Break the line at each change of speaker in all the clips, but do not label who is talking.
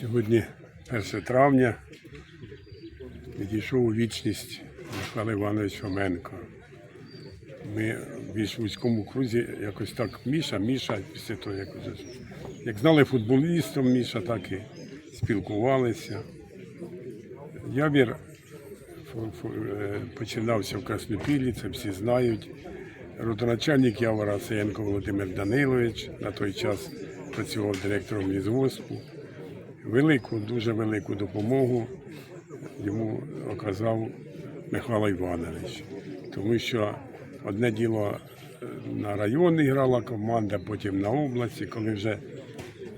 Сьогодні 1 травня відійшов у вічність Михайло Іванович Фоменко. Ми в більш вузькому крузі якось так Міша, Міша, після того, як уже ж- як знали футболістом Міша, так і спілкувалися. Явір е, починався в Краснопіллі, це всі знають. Родоначальник Явора Саєнко Володимир Данилович на той час працював директором лісгоспу. Велику, дуже велику допомогу йому оказав Михайло Іванович. Тому що одне діло е, на районі грала команда, потім на області, коли вже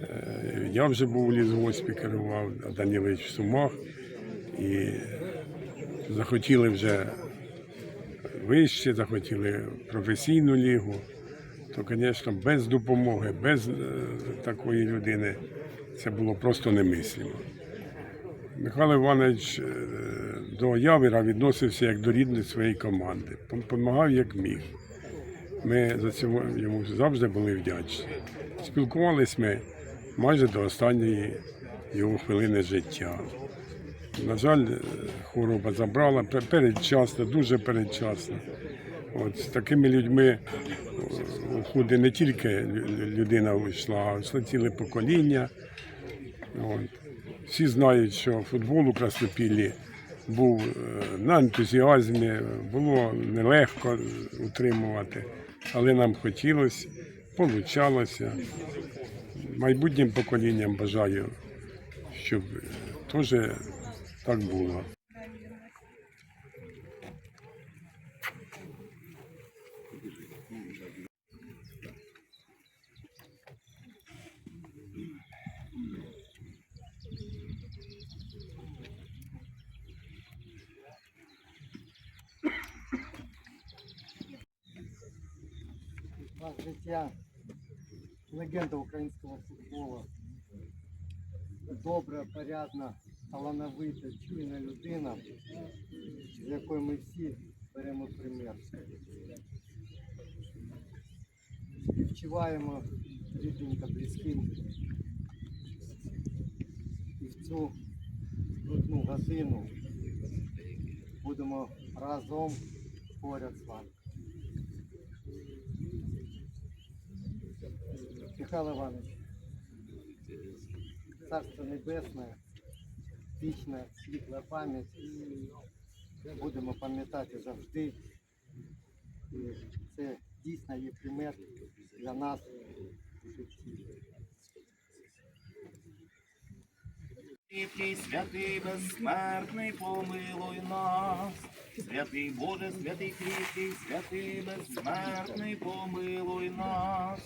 е, я вже був у лісгоспі, керував, а Данілович в Сумах. І захотіли вже вище, захотіли професійну лігу, то, звісно, без допомоги, без е, такої людини це було просто немислимо. Михайло Іванович е, до Явіра відносився як до рідної своєї команди, допомагав як міг. Ми за це йому завжди були вдячні. Спілкувалися ми майже до останньої його хвилини життя. На жаль, е, хвороба забрала передчасно, дуже передчасно. От з такими людьми е, уходить не тільки людина вийшла, а йшло ціле покоління. От. Всі знають, що футбол у Краснопіллі був е, на ентузіазмі, було нелегко утримувати, але нам хотілося, получалося. Майбутнім поколінням бажаю, щоб е, теж так було.
Життя легенда українського футболу. Добра, порядна, талановита, чуйна людина, з якої ми всі беремо примір. Співчуваємо рідним та близьким. І в цю скрутну годину будемо разом поряд з вами. Михайло Иванович, Царство Небесне, вічна світла пам'ять. Будемо пам'ятати завжди. Це дійсно є пример для нас у житті.
Святий, святий, безсмертний, помилуй нас. Святий Боже, святий кріпкий, святий безсмертний, помилуй нас.